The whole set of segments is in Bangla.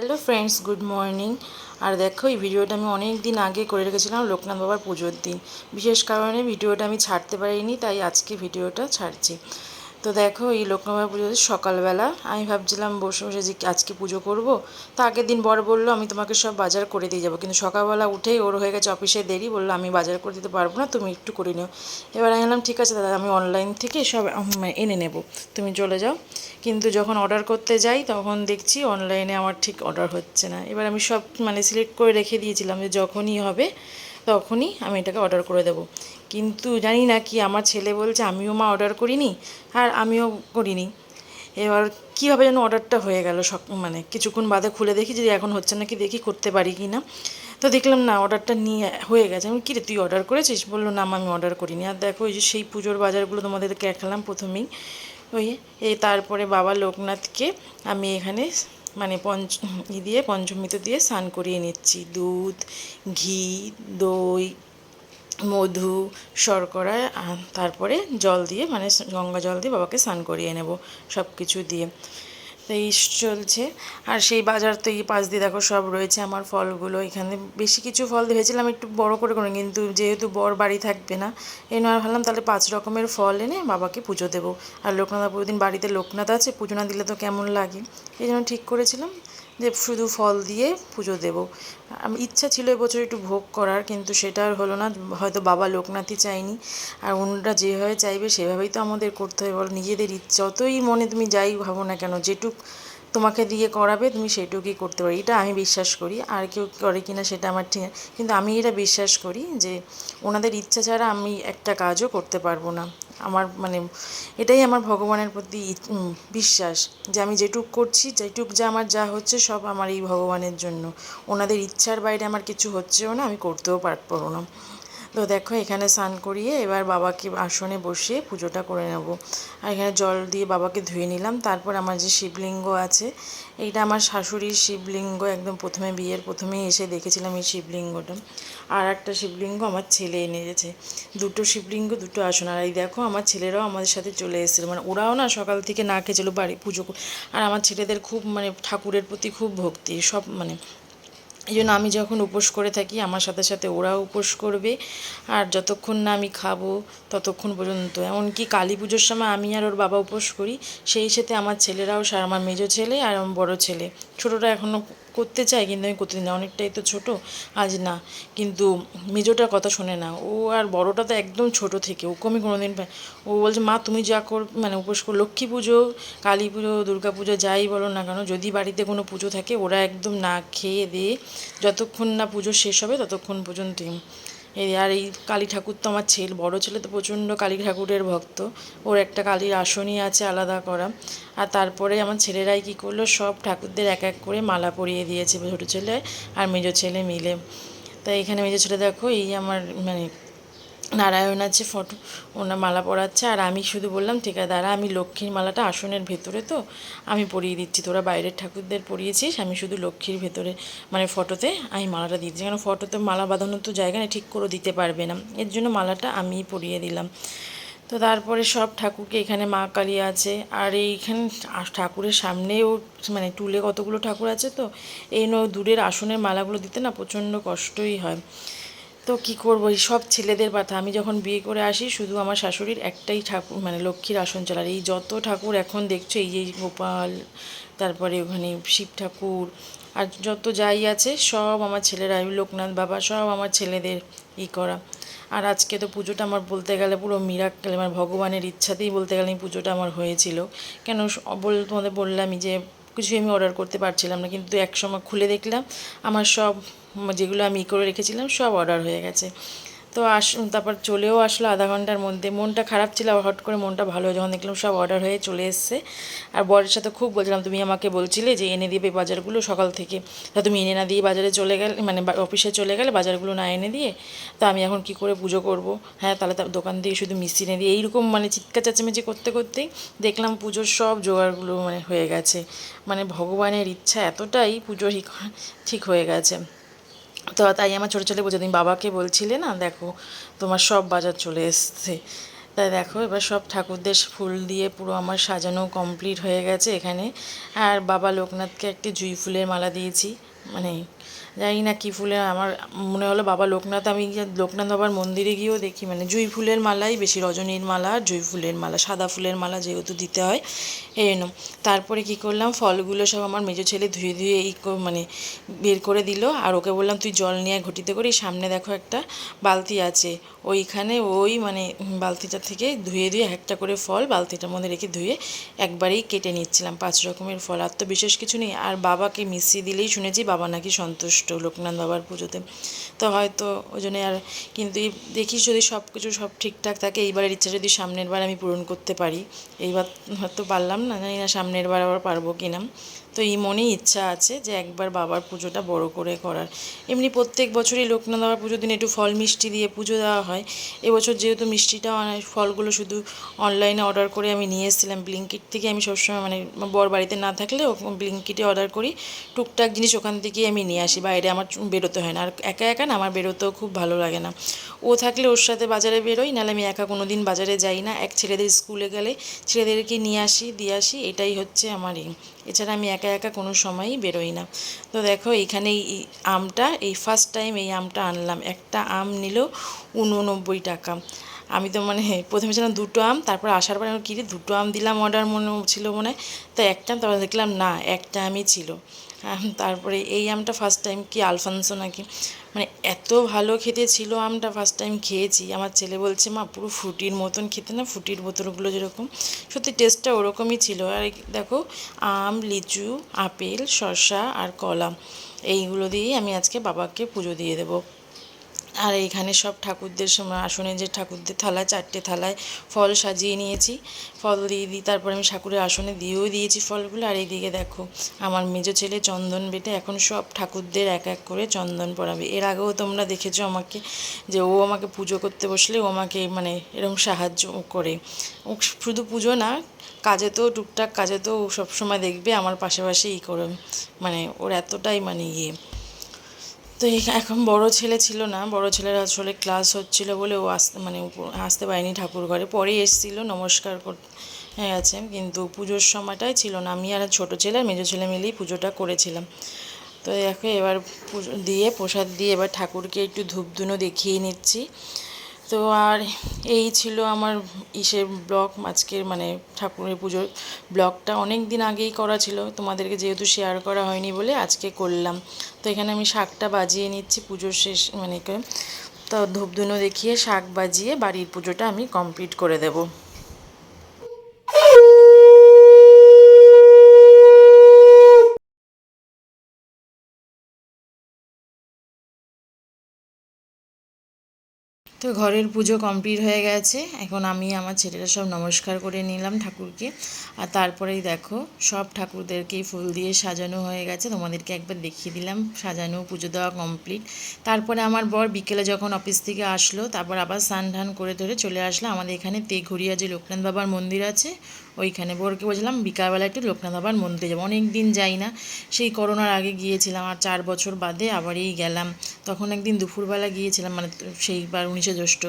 হ্যালো ফ্রেন্ডস গুড মর্নিং আর দেখো, এই ভিডিওটা আমি অনেক দিন আগে করে রেখেছিলাম লোকনাথ বাবার পুজোর দিন। বিশেষ কারণে ভিডিওটা আমি ছাড়তে পারিনি, তাই আজকে ভিডিওটা ছাড়ছি। তো দেখো, এই বাবার পুজো সকালবেলা আমি ভাবছিলাম বসে বসে যে আজকে পুজো করব। তো আগের দিন বর বলল, আমি তোমাকে সব বাজার করে দিয়ে যাব। কিন্তু সকালবেলা উঠেই ওর হয়ে গেছে অফিসে দেরি, বলল, আমি বাজার করে দিতে পারব না, তুমি একটু করে নিও। এবার আমি বললাম, ঠিক আছে দাদা, আমি অনলাইন থেকে সব এনে নেব, তুমি চলে যাও। কিন্তু যখন অর্ডার করতে যাই, তখন দেখছি অনলাইনে আমার ঠিক অর্ডার হচ্ছে না। এবার আমি সব মানে সিলেক্ট করে রেখে দিয়েছিলাম যে যখনই হবে তখনই আমি এটাকে অর্ডার করে দেবো। কিন্তু জানি না কি আমার ছেলে বলছে, আমিও মা অর্ডার করিনি আর আমিও করিনি। এবার কীভাবে যেন অর্ডারটা হয়ে গেল সক মানে কিছুক্ষণ বাদে খুলে দেখি যদি এখন হচ্ছে নাকি দেখি করতে পারি কি না। তো দেখলাম না অর্ডারটা নিয়ে হয়ে গেছে। আমি কিরে তুই অর্ডার করেছিস? বলল, না আমি অর্ডার করিনি। আর দেখো ওই যে সেই পুজোর বাজারগুলো তোমাদেরকে দেখালাম প্রথমেই। ওই এই তারপরে বাবা লোকনাথকে আমি এখানে মানে পঞ্চ, ই দিয়ে, পঞ্চমৃত দিয়ে স্নান করিয়ে নিচ্ছি। দুধ, ঘি, দই, মধু, শর্করা তারপরে জল দিয়ে মানে গঙ্গা জল দিয়ে বাবাকে স্নান করিয়ে নেব সব কিছু দিয়ে। এই চলছে। আর সেই বাজার তো এই পাশ দিয়ে দেখো সব রয়েছে আমার ফলগুলো। এখানে বেশি কিছু ফল ভেবেছিলাম একটু বড় করে করে কিন্তু যেহেতু বর বাড়ি থাকবে না, এই নয় ভাবলাম তাহলে পাঁচ রকমের ফল এনে বাবাকে পুজো দেবো। আর লোকনাথ পুরো দিন বাড়িতে লোকনাথ আছে, পুজো না দিলে তো কেমন লাগে? এই জন্য ঠিক করেছিলাম। যে শুধু ফল দিয়ে পুজো দেব। ইচ্ছা ছিল এবছর একটু ভোগ করার, কিন্তু সেটা আর হলো না। হয়তো বাবা লোকনাথই চাইনি আর অন্যরা যেভাবে চাইবে সেভাবেই তো আমাদের করতে হবে। বলো নিজেদের ইচ্ছা, যতই মনে তুমি যাই ভাবো না কেন, যেটুক তোমাকে দিয়ে করাবে, তুমি সেটুকুই করতে পারো। এটা আমি বিশ্বাস করি, আর কেউ করে কি না সেটা আমার ঠিক কিন্তু আমি এটা বিশ্বাস করি যে, ওনাদের ইচ্ছা ছাড়া আমি একটা কাজও করতে পারব না। আমার মানে এটাই আমার ভগবানের প্রতি বিশ্বাস যে আমি যেটুক করছি, যেটুক যা আমার যা হচ্ছে সব আমার এই ভগবানের জন্য। ওনাদের ইচ্ছার বাইরে আমার কিছু হচ্ছেও না, আমি করতেও পারব না। তো দেখো, এখানে স্নান করিয়ে এবার বাবাকে আসনে বসিয়ে পুজোটা করে নেব। আর এখানে জল দিয়ে বাবাকে ধুয়ে নিলাম। তারপর আমার যে শিবলিঙ্গ আছে, এইটা আমার শাশুড়ির শিবলিঙ্গ। একদম প্রথমে বিয়ের প্রথমেই এসে দেখেছিলাম এই শিবলিঙ্গটা। আর একটা শিবলিঙ্গ আমার ছেলে এনে দিয়েছে। দুটো শিবলিঙ্গ, দুটো আসন। আর এই দেখো, আমার ছেলেরাও আমাদের সাথে চলে এসেছিল। মানে ওরাও না সকাল থেকে না খেয়েছিল বাড়ি পুজো আর আমার ছেলেদের খুব মানে ঠাকুরের প্রতি খুব ভক্তি, সব মানে এই জন্য আমি যখন উপোস করে থাকি, আমার সাথে সাথে ওরাও উপোস করবে। আর যতক্ষণ না আমি খাব, ততক্ষণ পর্যন্ত। এমনকি কালী পুজোর সময় আমি আর ওর বাবা উপোস করি। সেই সাথে আমার ছেলেরাও আমার মেজো ছেলে আর আমার বড় ছেলে। ছোটোটা এখনও করতে চাই কিন্তু আমি করতে না। অনেকটাই তো ছোটো, আজ না। কিন্তু মেজোটার কথা শোনে না। ও আর বড়টা তো একদম ছোট থেকে। ওকে আমি কোনোদিন পায় ও বলছে, মা, তুমি যা কর মানে উপোস কর, লক্ষ্মী পুজো, কালী পুজো, দুর্গা পুজো, যাই বলো না কেন, যদি বাড়িতে কোনো পুজো থাকে, ওরা একদম না খেয়ে দিয়ে যতক্ষণ না পুজো শেষ হবে, ততক্ষণ পর্যন্তই এই আর এই কালী ঠাকুর তো আমার ছেলে, বড় ছেলে তো প্রচণ্ড কালী ঠাকুরের ভক্ত। ওর একটা কালীর আসনই আছে আলাদা করা। আর তারপরে আমার ছেলেরাই কি করল, সব ঠাকুরদের এক এক করে মালা পরিয়ে দিয়েছে, ছোটো ছেলে আর মেজো ছেলে মিলে। তাই এখানে মেজো ছেলে দেখো, এই আমার মানে নারায়ণ আছে, ফটো, ওনার মালা পরাচ্ছে, আর আমি শুধু বললাম, ঠিক আছে, দাঁড়া, আমি লক্ষ্মীর মালাটা আসনের ভেতরে তো, আমি পরিয়ে দিচ্ছি, তোরা বাইরের ঠাকুরদের পরিয়েছিস, আমি শুধু লক্ষ্মীর ভেতরে মানে ফটোতে আমি মালাটা দিচ্ছি কারণ ফটোতে মালা বাঁধানোর তো জায়গা ঠিক করে দিতে পারবে না। এর জন্য মালাটা আমিই পরিয়ে দিলাম। তো তারপরে সব ঠাকুরকে এখানে মা কালী আছে, আর এইখানে ঠাকুরের সামনেও মানে টুলে কতগুলো ঠাকুর আছে তো, এই নো দূরের আসনের মালাগুলো দিতে না প্রচণ্ড কষ্টই হয়। তো কি করব? এই সব ছেলেদের কথা আমি যখন বিয়ে করে আসি, শুধু আমার শাশুড়ির একটাই ঠাকুর মানে লক্ষ্মীর আসন চলার। এই যত ঠাকুর এখন দেখছ, এই যে গোপাল, তারপরে ওখানে শিব ঠাকুর, আর যত যাই আছে, সব আমার ছেলেরা লোকনাথ বাবা, সব আমার ছেলেদের ই করা। আর আজকে তো পুজোটা আমার বলতে গেলে পুরো মিরাক্কেল আমার ভগবানের ইচ্ছাতেই বলতে গেলে পুজোটা আমার হয়েছিল। কেন বল তোমাদের বললামই যে, কিছুই আমি অর্ডার করতে পারছিলাম না, কিন্তু এক সময় খুলে দেখলাম, আমার সব যেগুলো আমি ই করে রেখেছিলাম সব অর্ডার হয়ে গেছে। তো আস, তারপর চলেও আসলো আধা ঘণ্টার মধ্যে। মনটা খারাপ ছিল, আবার হট করে মনটা ভালো যখন দেখলাম সব অর্ডার হয়ে চলে এসছে। আর বরের সাথে খুব বলছিলাম, তুমি আমাকে বলছিলে যে এনে দিবে বাজারগুলো সকাল থেকে। তা তুমি এনে না দিয়ে বাজারে চলে গেলে মানে অফিসে চলে গেলে বাজারগুলো না এনে দিয়ে, তা আমি এখন কি করে পুজো করব? হ্যাঁ তাহলে তার দোকান থেকে শুধু মিষ্টি এনে দিয়ে, এইরকম মানে চিৎকার চেঁচামেচি করতে করতেই দেখলাম পুজোর সব জোগাড়গুলো মানে হয়ে গেছে। মানে ভগবানের ইচ্ছা এতটাই পুজো ঠিক হয়ে গেছে। তো তাই আমার ছোটো ছেলে বলছে দিন বাবাকে বলছিলে না, দেখো তোমার সব বাজার চলে এসছে। তাই দেখো এবার সব ঠাকুরদের ফুল দিয়ে পুরো আমার সাজানো কমপ্লিট হয়ে গেছে এখানে। আর বাবা লোকনাথকে একটি জুঁই ফুলের মালা দিয়েছি মানে জানি না কী ফুলের, আমার মনে হলো বাবা লোকনাথ, আমি লোকনাথ বাবার মন্দিরে গিয়েও দেখি। মানে জুঁই ফুলের মালাই, বেশি রজনীর মালা আর জুঁই ফুলের মালা, সাদা ফুলের মালা যেহেতু দিতে হয়, এই তারপরে কি করলাম, ফলগুলো সব আমার মেজো ছেলে ধুয়ে ধুয়ে এই মানে বের করে দিল। আর ওকে বললাম, তুই জল নিয়ে ঘটিতে করি, সামনে দেখো একটা বালতি আছে। ওইখানে ওই মানে বালতিটা থেকে ধুয়ে ধুয়ে একটা করে ফল বালতিটার মধ্যে রেখে ধুয়ে একবারেই কেটে নিচ্ছিলাম। পাঁচ রকমের ফল, আর তো বিশেষ কিছু নেই। আর বাবাকে মিশিয়ে দিলেই শুনেছি বাবা নাকি সন্তুষ্ট। লোকনাথ বাবার পুজোতে। তো হয়তো ওই জন্যে আর কিন্তু দেখি যদি সব কিছু সব ঠিকঠাক থাকে এইবারের ইচ্ছা যদি সামনের বার আমি পূরণ করতে পারি, এইবার হয়তো পারলাম না, জানি না সামনের বার আবার পারব কিনা। তো এই মনেই ইচ্ছা আছে যে একবার বাবার পুজোটা বড় করে করার। এমনি প্রত্যেক বছরই লোকনাথ বাবার পুজোর দিন একটু ফল মিষ্টি দিয়ে পুজো দেওয়া হয়। এবছর যেহেতু মিষ্টিটা ফলগুলো শুধু অনলাইনে অর্ডার করে আমি নিয়ে এসেছিলাম। ব্লিঙ্কিট থেকে আমি সবসময় মানে বর বাড়িতে না থাকলে ব্লিঙ্কিটে অর্ডার করি। টুকটাক জিনিস ওখান থেকেই আমি নিয়ে আসি। বাইরে আমার বেরোতে হয় না। আর একা একা না, আমার বেরোতেও খুব ভালো লাগে না। ও থাকলে ওর সাথে বাজারে বেরোই, নাহলে আমি একা কোনো দিন বাজারে যাই না। এক ছেলেদের স্কুলে গেলে ছেলেদেরকে নিয়ে আসি, দিয়ে আসি। এটাই হচ্ছে আমার এছাড়া আমি একা একা কোনো সময়ই বেরোই না। তো দেখো এইখানে এই আমটা, এই ফার্স্ট টাইম এই আমটা আনলাম। একটা আম নিল উননব্বই টাকা। আমি তো মানে প্রথমে ছিলাম দুটো আম, তারপর আসার পরে আমি কিনে দুটো আম দিলাম অর্ডার মনে, ছিল মনে। তো একটা তারপর দেখলাম না, একটা আমই ছিল। তারপরে এই আমটা ফার্স্ট টাইম কি আলফানসো নাকি? মানে এত ভালো খেতে ছিল আমটা ফার্স্ট টাইম খেয়েছি। আমার ছেলে বলছে, মা, পুরো ফুটির মতন খেতে না, ফুটির বোতলগুলো যেরকম। সত্যি টেস্টটা ওরকমই ছিল। আর দেখো, আম, লিচু, আপেল, শসা আর কলা, এইগুলো দিয়েই আমি আজকে বাবাকে পুজো দিয়ে দেবো। আর এইখানে সব ঠাকুরদের সময় আসনে যে ঠাকুরদের থালায় চারটে থালায় ফল সাজিয়ে নিয়েছি। ফল দিয়ে দিই তারপরে আমি ঠাকুরের আসনে দিয়েও দিয়েছি ফলগুলো। আর এইদিকে দেখো, আমার মেজো ছেলে চন্দন বেটে এখন সব ঠাকুরদের এক এক করে চন্দন পড়াবে এর আগেও তোমরা দেখেছ আমাকে যে ও আমাকে পুজো করতে বসলে ও আমাকে মানে এরকম সাহায্য করে। ও শুধু পুজো না, কাজে তো টুকটাক কাজে তো সবসময় দেখবে, আমার পাশে পাশে ই করে। মানে ওর এতটাই মানে ইয়ে। তো এখন বড় ছেলে ছিল না, বড় ছেলের আসলে ক্লাস হচ্ছিল বলে ও আসতে মানে আসতে পারেনি ঠাকুর ঘরে। পরে এসেছিল, নমস্কার হয়ে আছে কিন্তু পুজোর সময়টাই ছিল না। আমি আর ছোটো ছেলে আর মেজো ছেলে মিলেই পুজোটা করেছিলাম। তো এখন এবার পুজো দিয়ে, প্রসাদ দিয়ে এবার ঠাকুরকে একটু ধূপধুনো দেখিয়ে নিচ্ছি। তো আর এই ছিল আমার ইসের ব্লগ, আজকের মানে ঠাকুরের পুজোর ব্লগটা। অনেক দিন আগেই করা ছিল, তোমাদেরকে যেহেতু শেয়ার করা হয়নি বলে আজকে করলাম। তো এখানে আমি শাকটা বাজিয়ে নিচ্ছি, পুজোর শেষ মানে তো ধূপধুনো দেখিয়ে শাক বাজিয়ে বাড়ির পুজোটা আমি কমপ্লিট করে দেবো। তো ঘরের পুজো কমপ্লিট হয়ে গেছে। এখন আমি আমার ছেলেরা সব নমস্কার করে নিলাম ঠাকুরকে। আর তারপরেই দেখো, সব ঠাকুরদেরকেই ফুল দিয়ে সাজানো হয়ে গেছে। তোমাদেরকে একবার দেখিয়ে দিলাম সাজানো পুজো দেওয়া কমপ্লিট। তারপরে আমার বর বিকেলে যখন অফিস থেকে আসলো, তারপর আবার স্নান ধান করে ধরে চলে আসলো। আমাদের এখানে তেঘরিয়া যে লোকনাথ বাবার মন্দির আছে ওইখানে বোরকে বলছিলাম, বিকালবেলা একটু লোকনাথ বাবার মন্দিরে যাব। অনেক দিন যাই না, সেই করোনার আগে গিয়েছিলাম আর চার বছর বাদে আবার এই গেলাম। তখন একদিন দুপুরবেলা গিয়েছিলাম মানে সেইবার উনিশে জ্যৈষ্ঠ।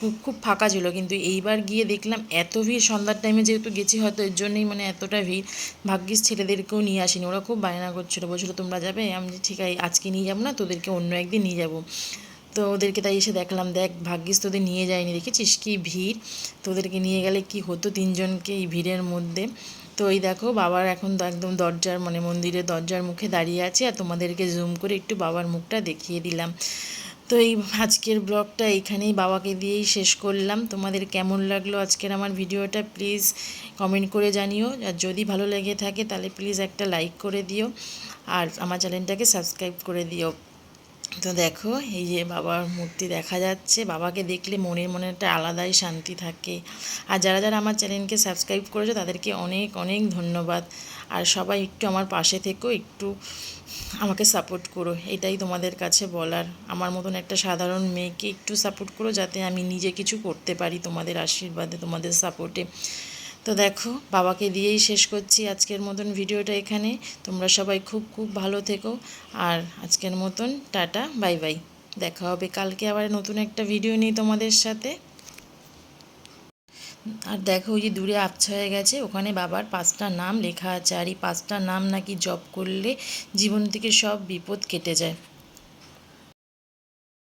খুব খুব ফাঁকা ছিল, কিন্তু এইবার গিয়ে দেখলাম এত ভিড়, সন্ধ্যার টাইমে যেহেতু গেছি, হয়তো এর জন্যই মানে এতটা ভিড়। ভাগ্যিস ছেলেদেরকেও নিয়ে আসিনি, ওরা খুব বায়না করছিল। বলছিলো, তোমরা যাবে? আমি ঠিক আজকে নিয়ে যাব না, তোদেরকে অন্য একদিন নিয়ে যাব। তো ওদেরকে তাই এসে দেখলাম, দেখ ভাগ্যিস তোদের নিয়ে যায়নি, দেখেছিস কি ভিড়? তোদেরকে নিয়ে গেলে কি হতো তিনজনকে এই ভিড়ের মধ্যে? তো এই দেখো, বাবার এখন তো একদম দরজার মানে মন্দিরের দরজার মুখে দাঁড়িয়ে আছে আর তোমাদেরকে জুম করে একটু বাবার মুখটা দেখিয়ে দিলাম। তো এই আজকের ব্লগটা এইখানেই বাবাকে দিয়েই শেষ করলাম। তোমাদের কেমন লাগল আজকের আমার ভিডিওটা প্লিজ কমেন্ট করে জানিও। আর যদি ভালো লেগে থাকে তাহলে প্লিজ একটা লাইক করে দিও। আর আমার চ্যানেলটাকে সাবস্ক্রাইব করে দিও। তো দেখো, এই যে বাবার মূর্তি দেখা যাচ্ছে। বাবাকে দেখলে মনের মনে একটা আলাদাই শান্তি থাকে। আর যারা যারা আমার চ্যানেলকে সাবস্ক্রাইব করেছে, তাদেরকে অনেক অনেক ধন্যবাদ। আর সবাই একটু আমার পাশে থেকেও একটু আমাকে সাপোর্ট করো। এটাই তোমাদের কাছে বলার। আমার মতন একটা সাধারণ মেয়েকে একটু সাপোর্ট করো, যাতে আমি নিজে কিছু করতে পারি তোমাদের আশীর্বাদে, তোমাদের সাপোর্টে। তো দেখো, বাবাকে দিয়েই শেষ করছি আজকের মতন ভিডিওটা এখানে। তোমরা সবাই খুব খুব ভালো থেকো। আর আজকের মতন টাটা, বাই বাই। দেখা হবে কালকে আবার নতুন একটা ভিডিও নিই তোমাদের সাথে। আর দেখো, ওই যে দূরে আবছা হয়ে গেছে। ওখানে বাবার পাঁচটা নাম লেখা আছে। আর এই পাঁচটা নাম নাকি জপ করলে জীবন থেকে সব বিপদ কেটে যায়।